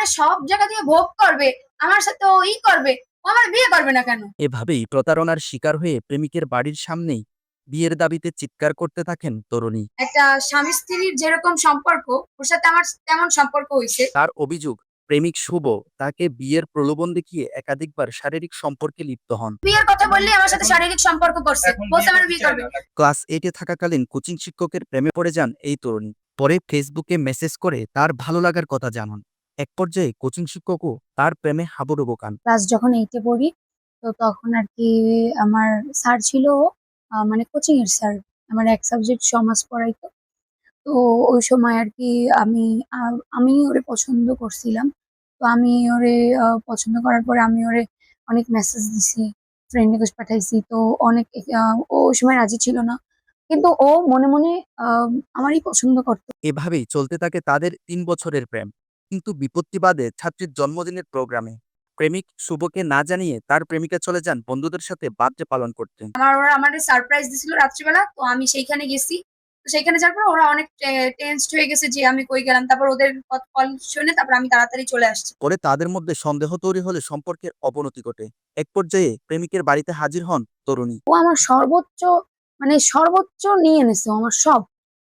মানে সব জায়গা দিয়ে ভোগ করবে আমার সাথে ও ই করবে আমার বিয়ে করবে না কেন? এভাবেই প্রতারণার শিকার হয়ে প্রেমিকের বাড়ির সামনেই বিয়ের দাবিতে চিৎকার করতে থাকেন তরুণী। একটা স্বামী স্ত্রীর যেরকম সম্পর্ক ওর সাথে আমার তেমন সম্পর্ক হয়েছে তার অভিযোগ প্রেমিক শুভ তাকে বিয়ের প্রলোভন দেখিয়ে একাধিকবার শারীরিক সম্পর্কে লিপ্ত হন। বিয়ের কথা বললে আমার সাথে শারীরিক সম্পর্ক করছে বলছে আমার বিয়ে করবে। ক্লাস এইটে থাকাকালীন কোচিং শিক্ষকের প্রেমে পড়ে যান এই তরুণী। পরে ফেসবুকে মেসেজ করে তার ভালো লাগার কথা জানান। এক পর্যায়ে কোচিং শিক্ষকও তার প্রেমে হাবুডুবু কান ক্লাস যখন এইটে পড়ি তো তখন আর কি আমার স্যার ছিল মানে কোচিং এর স্যার আমার এক সাবজেক্ট সমাজ পড়াইতো। তো ওই সময় আর কি আমি আমি ওরে পছন্দ করছিলাম। তো আমি ওরে পছন্দ করার পরে আমি ওরে অনেক মেসেজ দিছি ফ্রেন্ড রিকোয়েস্ট পাঠাইছি। তো অনেক ও ওই সময় রাজি ছিল না। কিন্তু ও মনে মনে আহ, আমারই পছন্দ করতো। এভাবেই চলতে থাকে তাদের তিন বছরের প্রেম। কিন্তু বিপত্তি বাদে ছাত্রীর জন্মদিনের প্রোগ্রামে। প্রেমিক শুভকে না জানিয়ে তার প্রেমিকা চলে যান বন্ধুদের সাথে বার্থডে পালন করতে। আমার ওরা আমার সারপ্রাইজ দিছিল রাত্রিবেলা তো আমি সেইখানে গেছি। তো সেইখানে যাওয়ার পর ওরা অনেক টেনসড হয়ে গেছে যে আমি কই গেলাম। তারপর ওদের কল শুনে তারপর আমি তাড়াতাড়ি চলে আসছি। পরে তাদের মধ্যে সন্দেহ তৈরি হলে সম্পর্কের অবনতি ঘটে। এক পর্যায়ে প্রেমিকের বাড়িতে হাজির হন তরুণী। ও আমার সর্বোচ্চ মানে সর্বোচ্চ নিয়ে এনেছে আমার সব।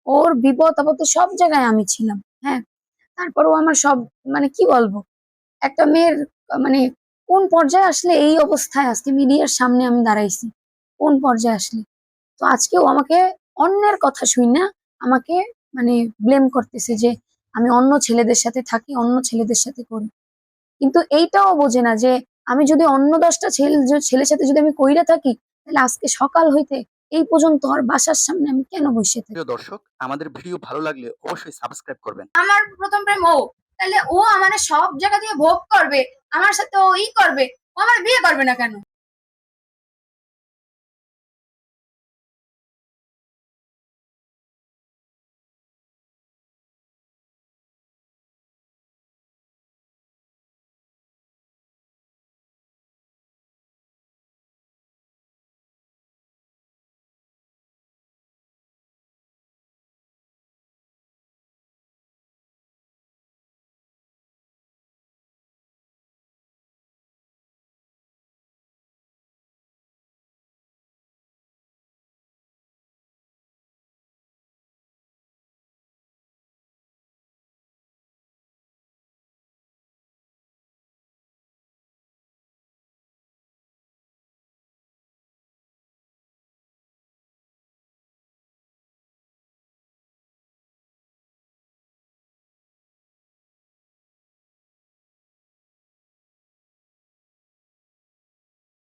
ওর বিপদ আপদ সব জায়গায় আমি ছিলাম হ্যাঁ। তারপর ও আমার সব মানে কি বলব? একটা মেয়ের মানে কোন পর্যায়ে আসলে এই অবস্থায় আজকে মিডিয়ার সামনে আমি দাঁড়াইছি? কোন পর্যায়ে আসলে? তো আজকেও আমাকে অন্যের কথা শুই না, আমাকে মানে ব্লেম করতেছে যে আমি অন্য ছেলেদের সাথে থাকি, অন্য ছেলেদের সাথে করি। কিন্তু এইটাও বোঝে না যে আমি যদি অন্য দশটা ছেলে ছেলের সাথে যদি আমি কইরা থাকি, তাহলে আজকে সকাল হইতে এই পর্যন্ত আর বাসার সামনে আমি কেন বসে থাকি? প্রিয় দর্শক আমাদের ভিডিও ভালো লাগলে অবশ্যই সাবস্ক্রাইব করবেন। আমার প্রথম প্রেম ও তাহলে ও আমার সব জায়গা দিয়ে ভোগ করবে আমার সাথে ও ই করবে ও আমার বিয়ে করবে না কেন?